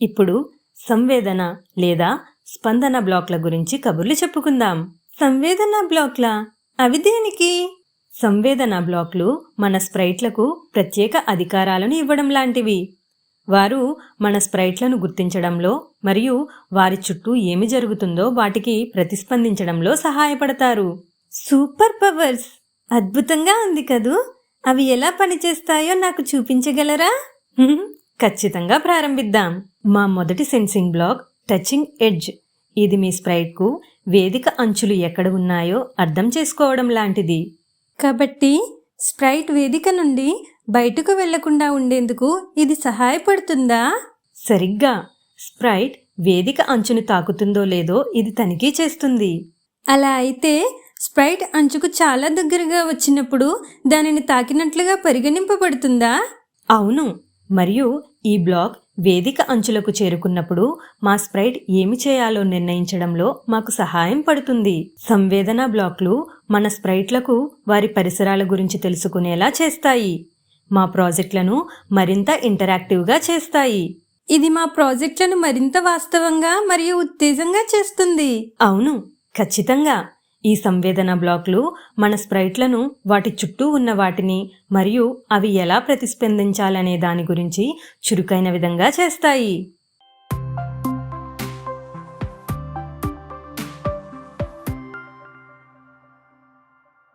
ఇప్పుడు సంవేదన లేదా స్పందన బ్లాక్ల గురించి కబుర్లు చెప్పుకుందాం. సంవేదన బ్లాక్ల? అవి దేనికి? సంవేదన బ్లాక్లు మన స్ప్రైట్లకు ప్రత్యేక అధికారాలను ఇవ్వడం లాంటివి. వారు మన స్ప్రైట్లను గుర్తించడంలో మరియు వారి చుట్టూ ఏమి జరుగుతుందో వాటికి ప్రతిస్పందించడంలో సహాయపడతారు. Super powers! అద్భుతంగా ఉంది కదూ! అవి ఎలా పనిచేస్తాయో నాకు చూపించగలరా? ఖచ్చితంగా ప్రారంభిద్దాం. మా మొదటి సెన్సింగ్ బ్లాక్ టచింగ్ ఎడ్జ్. ఇది మీ స్ప్రైట్కు వేదిక అంచులు ఎక్కడ ఉన్నాయో అర్థం చేసుకోవడం లాంటిది. కాబట్టి స్ప్రైట్ వేదిక నుండి బయటకు వెళ్ళకుండా ఉండేందుకు ఇది సహాయపడుతుందా? సరిగ్గా. స్ప్రైట్ వేదిక అంచుని తాకుతుందో లేదో ఇది తనిఖీ చేస్తుంది. అలా అయితే స్ప్రైట్ అంచుకు చాలా దగ్గరగా వచ్చినప్పుడు దానిని తాకినట్లుగా పరిగణింపబడుతుందా? అవును. మరియు ఈ బ్లాక్ వేదిక అంచులకు చేరుకున్నప్పుడు మా స్ప్రైట్ ఏమి చేయాలో నిర్ణయించడంలో మాకు సహాయం పడుతుంది. సంవేదన బ్లాక్లు మన స్ప్రైట్లకు వారి పరిసరాల గురించి తెలుసుకునేలా చేస్తాయి. మా ప్రాజెక్టులను మరింత ఇంటరాక్టివ్గా చేస్తాయి. ఇది మా ప్రాజెక్టులను మరింత వాస్తవంగా మరియు ఉత్తేజంగా చేస్తుంది. అవును ఖచ్చితంగా. ఈ సంవేదన బ్లాక్లు మన స్ప్రైట్లను వాటి చుట్టూ ఉన్న వాటిని మరియు అవి ఎలా ప్రతిస్పందించాలనే దాని గురించి చురుకైన విధంగా చేస్తాయి.